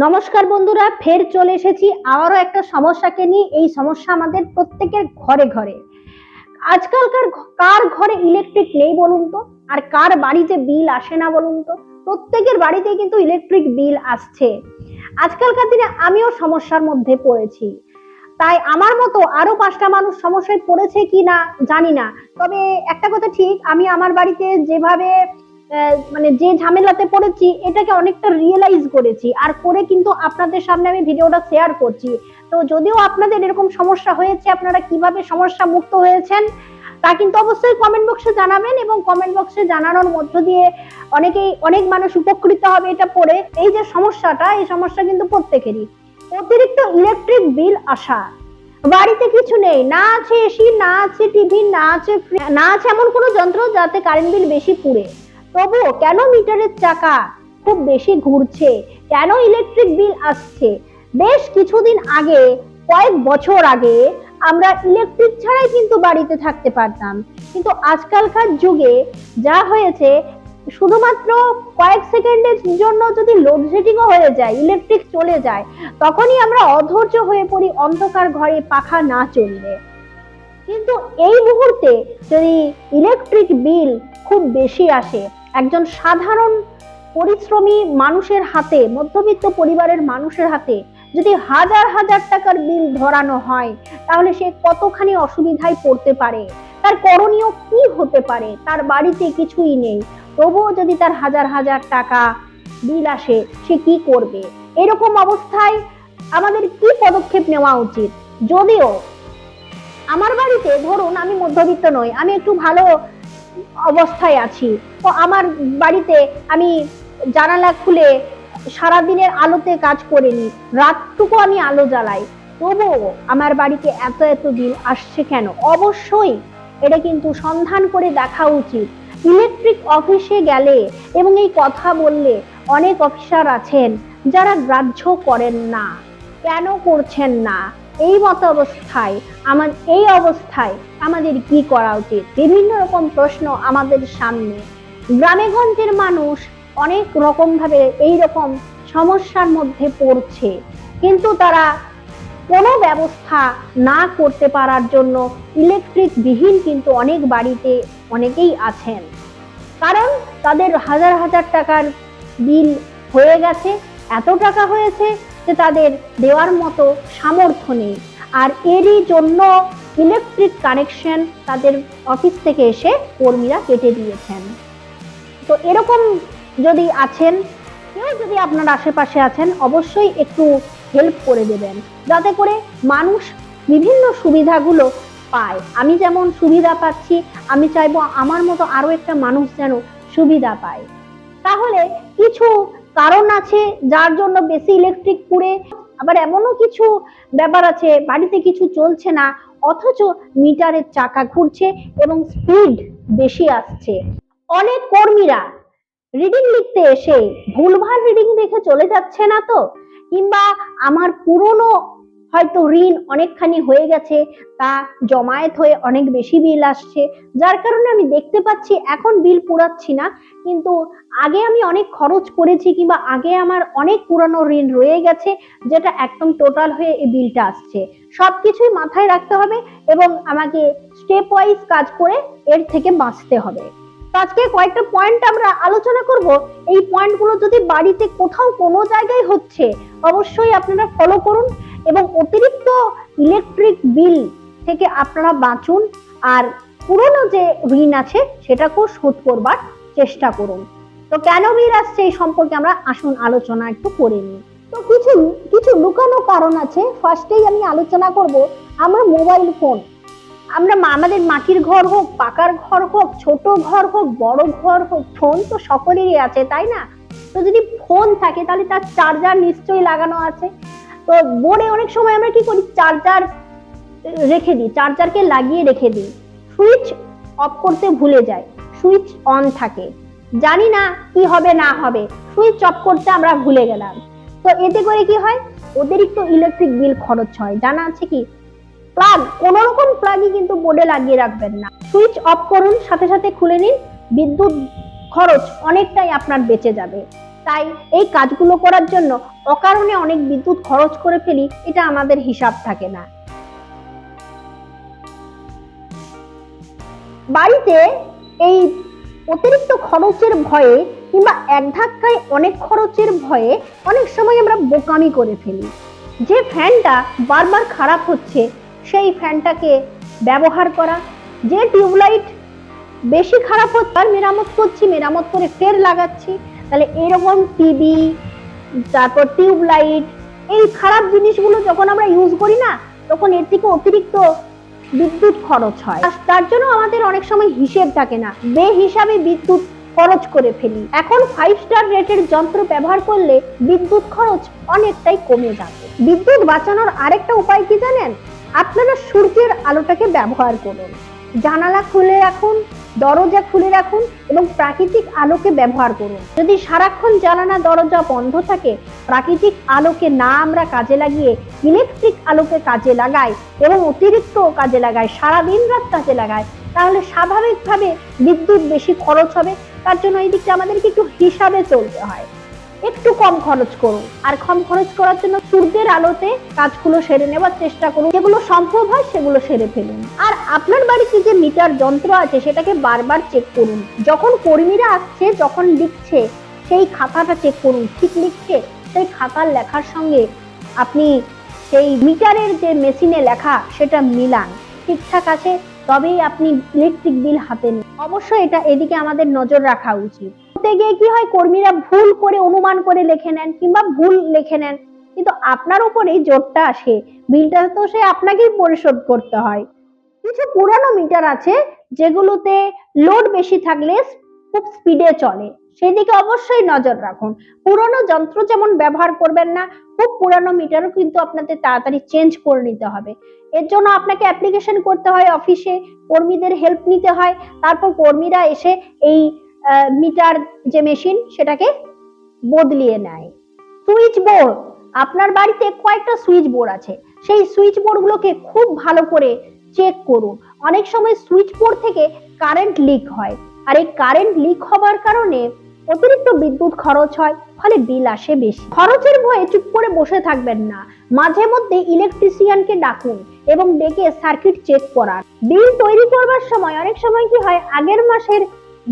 নমস্কার বন্ধুরা, ফের চলে এসেছি আবারও একটা সমস্যাকে নিয়ে। এই সমস্যা আমাদের প্রত্যেকের ঘরে ঘরে। আজকালকার কার ঘরে ইলেকট্রিক নেই বলুন তো? আর কার বাড়িতে বিল আসে না বলুন তো? প্রত্যেকের বাড়িতে কিন্তু ইলেকট্রিক বিল আসছে। আজকালকার দিনে আমিও সমস্যার মধ্যে পড়েছি। তাই আমার মতো আরও পাঁচটা মানুষ সমস্যায় পড়েছে কি না জানি না। তবে একটা কথা ঠিক, আমি আমার বাড়িতে যেভাবে মানে যে ঝামেলাতে পড়েছি, এটাকে অনেকটা রিয়েলাইজ করেছি। আর করে কিন্তু আপনাদের সামনে আমি ভিডিওটা শেয়ার করছি। তো যদিও আপনাদের এরকম সমস্যা হয়েছে, আপনারা কীভাবে সমস্যা মুক্ত হয়েছেন, তা কিন্তু অবশ্যই কমেন্ট বক্সে জানাবেন এবং কমেন্ট বক্সে জানানোর মধ্য দিয়ে অনেকেই, অনেক মানুষ উপকৃত হবে এটা পড়ে। এই যে সমস্যাটা, এই সমস্যা কিন্তু প্রত্যেকেরই। অতিরিক্ত ইলেকট্রিক বিল আসা। বাড়িতে কিছু নেই, না আছে এসি না আছে টিভি না আছে না আছে এমন কোনো যন্ত্র যাতে কারেন্ট বিল বেশি পুড়ে। তবুও কেন মিটারের চাকা খুব বেশি ঘুরছে? কেন ইলেকট্রিক বিল আসছে? বেশ কিছুদিন আগে, কয়েক বছর আগে, আমরা ইলেকট্রিক ছাড়াই কিন্তু বাড়িতে থাকতে পারতাম। কিন্তু আজকালকার যুগে যা হয়েছে, শুধুমাত্র কয়েক সেকেন্ডের জন্য যদি লোডশেডিংও হয়ে যায় ইলেকট্রিক চলে যায়, তখনই আমরা অধৈর্য হয়ে পড়ি অন্ধকার ঘরে পাখা না চললে। কিন্তু এই মুহূর্তে যদি ইলেকট্রিক বিল খুব বেশি আসে একজন সাধারণ পরিশ্রমী মানুষের হাতে, মধ্যবিত্ত পরিবারের মানুষের হাতে যদি হাজার হাজার টাকার বিল ধরানো হয়, তাহলে সে কতখানি অসুবিধায় পড়তে পারে? তার করণীয় কি হতে পারে? তার বাড়িতে কিছুই নেই। তবুও যদি তার হাজার হাজার টাকা বিল আসে, সে কি করবে? এরকম অবস্থায় আমাদের কি পদক্ষেপ নেওয়া উচিত? যদিও আমার বাড়িতে, ধরুন আমি মধ্যবিত্ত নই, আমি একটু ভালো অবস্থায় আছি। তো আমার বাড়িতে আমি জানালা খুলে সারাদিনের আলোতে কাজ করে নিই। রাতটুকু আমি আলো জ্বালাই। তবুও আমার বাড়িতে এত এত বিল আসছে কেন? অবশ্যই এটা কিন্তু সন্ধান করে দেখা উচিত। ইলেকট্রিক অফিসে গেলে এবং এই কথা বললে অনেক অফিসার আছেন যারা গ্রাহ্য করেন না। কেন করছেন না? এই মতো অবস্থায়, আমার এই অবস্থায় আমাদের কি করা উচিত? বিভিন্ন রকম প্রশ্ন আমাদের সামনে। গ্রামে গঞ্জের মানুষ অনেক রকম ভাবে এই রকম সমস্যার মধ্যে পড়ছে। কিন্তু তারা কোনো ব্যবস্থা না করতে পারার জন্য ইলেকট্রিক বিহীন কিন্তু অনেক বাড়িতে অনেকেই আছেন। কারণ তাদের হাজার হাজার টাকার বিল হয়ে গেছে, এত টাকা হয়েছে যে তাদের দেওয়ার মতো সামর্থ্য নেই। আর এরই জন্য ইলেকট্রিক কানেকশন তাদের অফিস থেকে এসে কর্মীরা কেটে দিয়েছেন। তো এরকম যদি আছেন, কেউ যদি আপনার আশেপাশে আছেন, অবশ্যই একটু হেল্প করে দেবেন। যাতে করে মানুষ বিভিন্ন সুবিধাগুলো পায়। আমি যেমন সুবিধা পাচ্ছি, আমি চাইব আমার মতো আরও একটা মানুষ যেন সুবিধা পায়। তাহলে কিছু কারণ আছে, যার জন্য বেশি ইলেকট্রিক পুড়ে, আবার এমনও কিছু ব্যাপার আছে, বাড়িতে কিছু চলছে না, অথচ মিটারের চাকা ঘুরছে এবং স্পিড বেশি আসছে। অনেক কর্মীরা রিডিং লিখতে এসে ভুলভাল রিডিং রেখে চলে যাচ্ছে না তো? কিংবা আমার পুরনো হয়তো ঋণ অনেকখানি হয়ে গেছে, তা জমায়েত হয়ে অনেক বেশি বিল আসছে। যার কারণে আমি দেখতে পাচ্ছি এখন বিল পুরাচ্ছি না, কিন্তু আগে আমি অনেক খরচ করেছি কিংবা আগে আমার অনেক পুরনো ঋণ রয়ে গেছে, যেটা একদম টোটাল হয়ে এই বিলটা আসছে। সবকিছুই মাথায় রাখতে হবে এবং আমাকে স্টেপ ওয়াইজ কাজ করে এর থেকে বাঁচতে হবে। আজকে কয়েকটা পয়েন্ট আমরা আলোচনা করব। এই পয়েন্টগুলো যদি বাড়িতে কোথাও কোনো জায়গায় হচ্ছে, অবশ্যই আপনারা ফলো করুন। এবং অতিরিক্ত ইলেকট্রিক বিল থেকে আপনারা বাঁচুন। আর পুরনো যে ঋণ আছে, সেটাকেও শোধ করবার চেষ্টা করুন। তো কেন বিল আসছে এই সম্পর্কে আমরা আসুন আলোচনা একটু করে নিই। তো কিছু কিছু লুকানো কারণ আছে। ফার্স্টেই আমি আলোচনা করব আমরা মোবাইল ফোন আমরা আমাদের মাটির ঘর হোক, পাকার ঘর হোক, ছোট ঘর হোক, বড় ঘর হোক ফোন তো সকলেরই আছে, তাই না? তো যদি ফোন থাকে, তাহলে তার চার্জার নিশ্চয়ই লাগানো আছে। তো বোর্ডে অনেক সময় আমরা কি করি? চার্জার রেখে দিই, চার্জারকে লাগিয়ে রেখে দিই। সুইচ অফ করতে ভুলে যাই, সুইচ অন থাকে। জানি না কি হবে, না হবে, সুইচ অফ করতে আমরা ভুলে গেলাম। তো এতে করে কি হয়? অতিরিক্ত ইলেকট্রিক বিল খরচ হয়। জানা আছে কি? প্লাগ কোন রকম প্লাগই কিন্তু বোর্ডে লাগিয়ে রাখবেন না। সুইচ অফ করুন, সাথে সাথে খুলে নিন। বিদ্যুৎ খরচ অনেকটাই আপনার বেঁচে যাবে। তাই এই কাজগুলো করার জন্য অকারণে অনেক বিদ্যুৎ খরচ করে ফেলি, এটা আমাদের হিসাব থাকে না। বাড়িতে এই অতিরিক্ত খরচের ভয়ে কিংবা এক ধাক্কায় অনেক খরচের ভয়ে অনেক সময় আমরা বোকামি করে ফেলি। যে ফ্যানটা বারবার খারাপ হচ্ছে, সেই ফ্যানটাকে ব্যবহার করা, যে টিউবলাইট বেশি খারাপ হচ্ছে মেরামত করছি, মেরামত করে ফের লাগাচ্ছি তাহলে এরকম টিভি তারপর টিউবলাইট এই খারাপ জিনিসগুলো যখন আমরা ইউজ করি না, তখন এর থেকে অতিরিক্ত বিদ্যুৎ খরচ হয়। তার জন্য আমাদের অনেক সময় হিসেব থাকে না। বে হিসাবে বিদ্যুৎ খরচ করে ফেলি। এখন ফাইভ স্টার রেটের যন্ত্র ব্যবহার করলে বিদ্যুৎ খরচ অনেকটাই কমে যাবে। বিদ্যুৎ বাঁচানোর আরেকটা উপায় কি জানেন? আপনারা সূর্যের আলোটাকে ব্যবহার করুন। জানালা খুলে রাখুন। দরজা খুলে রাখুন এবং প্রাকৃতিক আলোকে ব্যবহার করুন। যদি সারাক্ষণ জ্বালানা দরজা বন্ধ থাকে, প্রাকৃতিক আলোকে না আমরা কাজে লাগিয়ে ইলেকট্রিক আলোকে কাজে লাগাই এবং অতিরিক্ত কাজে লাগাই, সারাদিন রাত কাজে লাগাই, তাহলে স্বাভাবিকভাবে বিদ্যুৎ বেশি খরচ হবে। তার জন্য এই দিকটা আমাদেরকে একটু হিসাবে চলতে হয়। একটু কম খরচ করুন। আর কম খরচ করার জন্য সূর্যের আলোতে কাজগুলো সেরে নেওয়ার চেষ্টা করুন। যেগুলো সম্ভব হয় সেগুলো সেরে ফেলুন। আর আপনার বাড়িতে যে মিটার যন্ত্র আছে, সেটাকে বারবার চেক করুন। যখন কর্মীরা আসছে, যখন লিখছে, সেই খাতাটা চেক করুন। ঠিক লিখছে, সেই খাতার লেখার সঙ্গে আপনি সেই মিটারের যে মেশিনে লেখা, সেটা মিলান। ঠিকঠাক আছে, তবেই আপনি ইলেকট্রিক বিল হাতে নিন। অবশ্যই এটা এদিকে আমাদের নজর রাখা উচিত। গিয়ে কি হয়? কর্মীরা ভুল করে অনুমান করে লিখে নেন কিংবা ভুল লিখে নেন। কিন্তু আপনার উপরেই জোরটা আসে। বিলটা তো সে আপনাকেই পরিশোধ করতে হয়। কিছু পুরানো মিটার আছে যেগুলোতে লোড বেশি থাকলে খুব স্পিডে চলে। সেদিকে অবশ্যই নজর রাখুন। পুরনো যন্ত্র যেমন ব্যবহার করবেন না, খুব পুরানো মিটারও কিন্তু আপনাদের তাড়াতাড়ি চেঞ্জ করে নিতে হবে। এর জন্য আপনাকে অ্যাপ্লিকেশন করতে হয় অফিসে, কর্মীদের হেল্প নিতে হয়। তারপর কর্মীরা এসে এই মিটার যে মেশিন সেটাকে বদলিয়ে নেয়। সুইচ বোর্ড আপনার বাড়িতে কয়েকটা সুইচ বোর্ড আছে। সেই সুইচ বোর্ডগুলোকে খুব ভালো করে চেক করুন। অনেক সময় সুইচ বোর্ড থেকে কারেন্ট লিক হয়। আর এই কারেন্ট লিক হবার কারণে অতিরিক্ত বিদ্যুৎ খরচ হয়, ফলে বিল আসে বেশি। খরচের ভয়ে চুপ করে বসে থাকবেন না। মাঝে মধ্যে ইলেকট্রিশিয়ানকে ডাকুন এবং ডেকে সার্কিট চেক করান। বিল তৈরি করবার সময় অনেক সময় কি হয়, আগের মাসের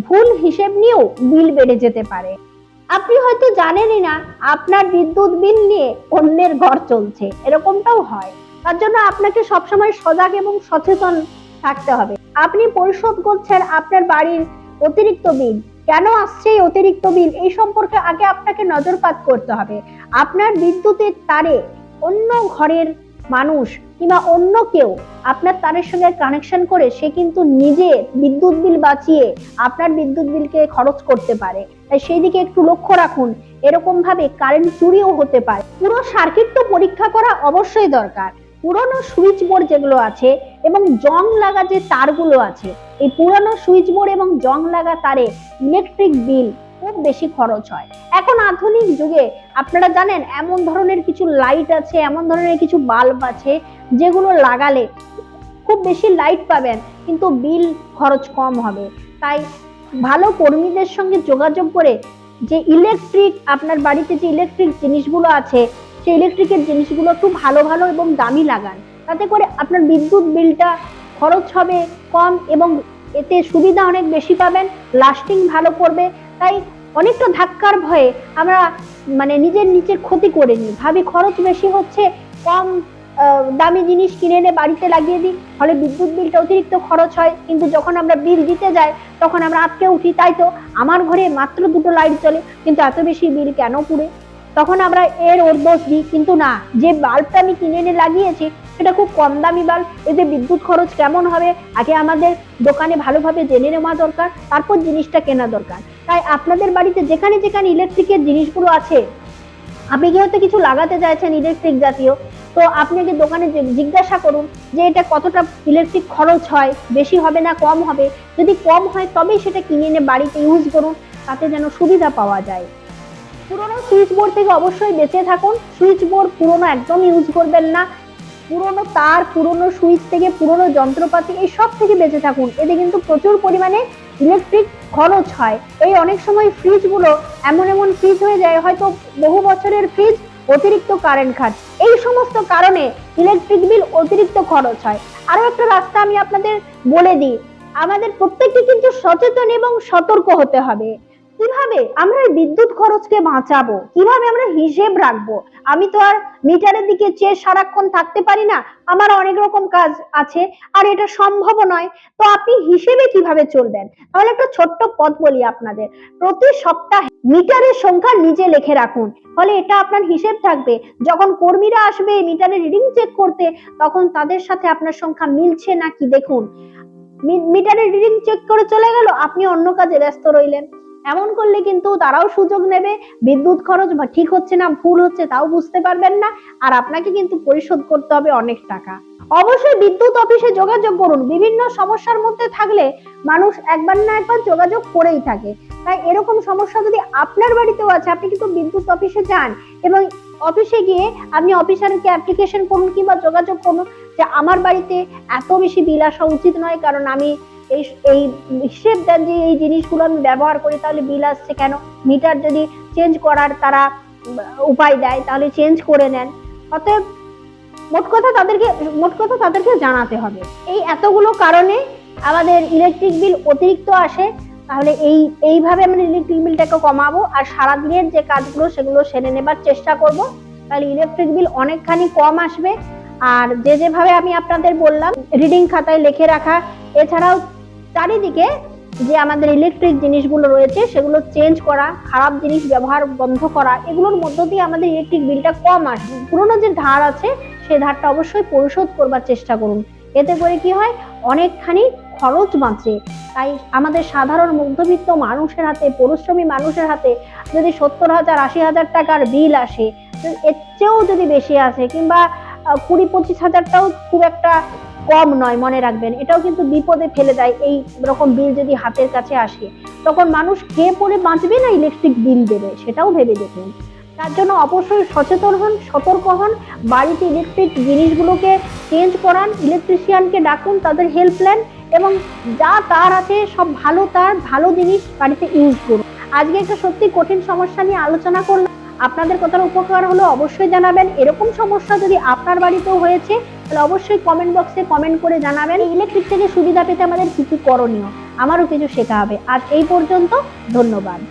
ভুল হিসেব নিয়েও বিল বেড়ে যেতে পারে। আপনি হয়তো জানেনই না, আপনার বিদ্যুৎ বিল নিয়ে অন্যের ঘর চলছে। এরকমটাও হয়। তার জন্য আপনাকে সবসময় সজাগ এবং সচেতন থাকতে হবে। আপনি পরিশোধ করছেন আপনার বাড়ির অতিরিক্ত বিল। কেন আসছে অতিরিক্ত বিল? এই সম্পর্কে আগে আপনাকে নজরপাত করতে হবে। আপনার বিদ্যুতের তারে অন্য ঘরের মানুষ কিংবা অন্য কেউ আপনার তারের সঙ্গে কানেকশন করে সে কিন্তু নিজে বিদ্যুৎ বিল বাঁচিয়ে আপনার বিদ্যুৎ বিলকে খরচ করতে পারে। তাই সেই দিকে একটু লক্ষ্য রাখুন, এরকম ভাবে কারেন্ট চুরিও হতে পারে। পুরো সার্কিট তো পরীক্ষা করা অবশ্যই দরকার। পুরনো সুইচ বোর্ড যেগুলো আছে এবং জং লাগা যে তারগুলো আছে, এই পুরনো সুইচ বোর্ড এবং জং লাগা তারে ইলেকট্রিক বিল খুব বেশি খরচ হয়। এখন আধুনিক যুগে আপনারা জানেন, এমন ধরনের কিছু লাইট আছে, এমন ধরনের কিছু বাল্ব আছে, যেগুলো লাগালে খুব বেশি লাইট পাবেন, কিন্তু বিল খরচ কম হবে। তাই ভালো কর্মীদের সঙ্গে যোগাযোগ করে যে ইলেকট্রিক আপনার বাড়িতে যে ইলেকট্রিক জিনিসগুলো আছে সেই ইলেকট্রিকের জিনিসগুলো একটু ভালো ভালো এবং দামি লাগান। তাতে করে আপনার বিদ্যুৎ বিলটা খরচ হবে কম এবং এতে সুবিধা অনেক বেশি পাবেন লাস্টিং ভালো করবে তাই অনেকটা ধাক্কার ভয়ে আমরা মানে নিজের নিজের ক্ষতি করে নিই। ভাবি খরচ বেশি হচ্ছে, কম দামি জিনিস কিনে এনে বাড়িতে লাগিয়ে দিই, ফলে বিদ্যুৎ বিলটা অতিরিক্ত খরচ হয়। কিন্তু যখন আমরা বিল দিতে যাই, তখন আমরা আটকে উঠি, তাই তো আমার ঘরে মাত্র দুটো লাইট চলে কিন্তু এত বেশি বিল কেন পুড়ে? তখন আমরা এর ওর দোষ দিই, কিন্তু না, যে বাল্বটা আমি কিনে এনে লাগিয়েছি সেটা খুব কম দামি বাল্ব, এতে বিদ্যুৎ খরচ কেমন হবে? আগে আমাদের দোকানে ভালোভাবে জেনে নেওয়া দরকার, তারপর জিনিসটা কেনা দরকার। তাই আপনাদের বাড়িতে যেখানে যেখানে ইলেকট্রিকের জিনিসগুলো আছে, আপনি কি হয়তো কিছু লাগাতে চাইছেন ইলেকট্রিক জাতীয়, তো আপনি আগে দোকানে জিজ্ঞাসা করুন যে এটা কতটা ইলেকট্রিক খরচ হয়, বেশি হবে না কম হবে? যদি কম হয়, তবেই সেটা কিনে এনে বাড়িতে ইউজ করুন, তাতে যেন সুবিধা পাওয়া যায়। পুরোনো সুইচ বোর্ড থেকে অবশ্যই বেঁচে থাকুন। সুইচ বোর্ড পুরোনো একদম ইউজ করবেন না। পুরোনো তার, পুরোনো সুইচ থেকে পুরোনো যন্ত্রপাতি, এই সব থেকে বেঁচে থাকুন। এতে কিন্তু প্রচুর পরিমাণে ইলেকট্রিক খরচ হয়। এই অনেক সময় ফ্রিজগুলো এমন এমন ফ্রিজ হয়ে যায়, হয়তো বহু বছরের ফ্রিজ অতিরিক্ত কারেন্ট খাট এই সমস্ত কারণে ইলেকট্রিক বিল অতিরিক্ত খরচ হয়। আরও একটা রাস্তা আমি আপনাদের বলে দিই। আমাদের প্রত্যেককে কিন্তু সচেতন এবং সতর্ক হতে হবে। কীভাবে আমরা বিদ্যুৎ খরচকে বাঁচাবো? কীভাবে আমরা হিসেব রাখব? আমি তো আর মিটারের দিকে চেয়ে সারাক্ষণ থাকতে পারি না। আমার অনেক রকম কাজ আছে, আর এটা সম্ভব নয়। তো আপনি হিসেবে কীভাবে চলবেন? তাহলে একটা ছোট্ট পথ বলি আপনাদের। প্রতি সপ্তাহে মিটারের সংখ্যা নিজে লিখে রাখুন। ফলে এটা আপনার হিসেব থাকবে। যখন কর্মীরা আসবে মিটারের রিডিং চেক করতে, তখন তাদের সাথে আপনার সংখ্যা মিলছে নাকি? দেখুন মিটারের রিডিং চেক করে চলে গেল, আপনি অন্য কাজে ব্যস্ত রইলেন। এমন করলে কিন্তু তারাও সুযোগ নেবে, বিদ্যুৎ খরচ বা ঠিক হচ্ছে না, ভুল হচ্ছে তাও বুঝতে পারবেন না, আর আপনাকে কিন্তু পরিশোধ করতে হবে অনেক টাকা। অবশ্যই বিদ্যুৎ অফিসে যোগাযোগ করুন, বিভিন্ন সমস্যার মধ্যে থাকলে মানুষ একবার না একবার যোগাযোগ করেই থাকে। তাই এরকম সমস্যা যদি আপনার বাড়িতেও আছে, আপনি কিন্তু বিদ্যুৎ অফিসে যান এবং অফিসে গিয়ে আপনি অফিসারকে অ্যাপ্লিকেশন করুন কিংবা যোগাযোগ করুন যে আমার বাড়িতে এত বেশি বিল আসা উচিত নয়, কারণ আমি এই এই হিসেব দেন যে এই জিনিসগুলো আমি ব্যবহার করি, তাহলে বিল আসছে কেন? মিটার যদি চেঞ্জ করার তারা উপায় দেয়, তাহলে চেঞ্জ করে নেন। অতএব মোট কথা তাদেরকে, মোট কথা তাদেরকে জানাতে হবে। এই এতগুলো কারণে আমাদের ইলেকট্রিক বিল অতিরিক্ত আসে, তাহলে এই, এইভাবে আমরা ইলেকট্রিক বিলটাকে কমাবো, আর সারাদিনের যে কাজগুলো সেগুলো সেরে নেবার চেষ্টা করব। তাহলে ইলেকট্রিক বিল অনেকখানি কম আসবে। আর যে যেভাবে আমি আপনাদের বললাম রিডিং খাতায় লিখে রাখা, এছাড়াও চারিদিকে যে আমাদের ইলেকট্রিক জিনিসগুলো রয়েছে, সেগুলো চেঞ্জ করা, খারাপ জিনিস ব্যবহার বন্ধ করা, এগুলোর মধ্য দিয়ে আমাদের ইলেকট্রিক বিলটা কম আসবে পুরোনো যে ধার আছে সেই ধারটা অবশ্যই পরিশোধ করবার চেষ্টা করুন। এতে করে কি হয়? অনেকখানি খরচ বাঁচে। তাই আমাদের সাধারণ মধ্যবিত্ত মানুষের হাতে, পরিশ্রমী মানুষের হাতে যদি সত্তর হাজার, আশি হাজার টাকার বিল আসে, এর চেয়েও যদি বেশি আসে, কিংবা কুড়ি পঁচিশ হাজারটাও খুব একটা কম নয়, মনে রাখবেন। এটাও কিন্তু বিপদে ফেলে দেয় এই রকম বিল যদি হাতের কাছে আসে। তখন মানুষ খেয়ে পড়ে বাঁচবে না ইলেকট্রিক বিল দেবে, সেটাও ভেবে দেখুন। তার জন্য অবশ্যই সচেতন হন, সতর্ক হন, বাড়িতে ইলেকট্রিক জিনিসগুলোকে চেঞ্জ করান ইলেকট্রিশিয়ানকে ডাকুন তাদের হেল্পলাইন এবং যা তার আছে, সব ভালো তার, ভালো জিনিস বাড়িতে ইউজ করুন। আজকে একটা সত্যি কঠিন সমস্যা নিয়ে আলোচনা করলাম। আপনাদের কথার উপকার হলো অবশ্যই জানাবেন। এরকম সমস্যা যদি আপনার বাড়িতেও হয়েছে, তাহলে অবশ্যই কমেন্ট বক্সে কমেন্ট করে জানাবেন। ইলেকট্রিক থেকে সুবিধা পেতে আমাদের কিছু করণীয়। আমারও কিছু শেখা হবে। আর এই পর্যন্ত, ধন্যবাদ।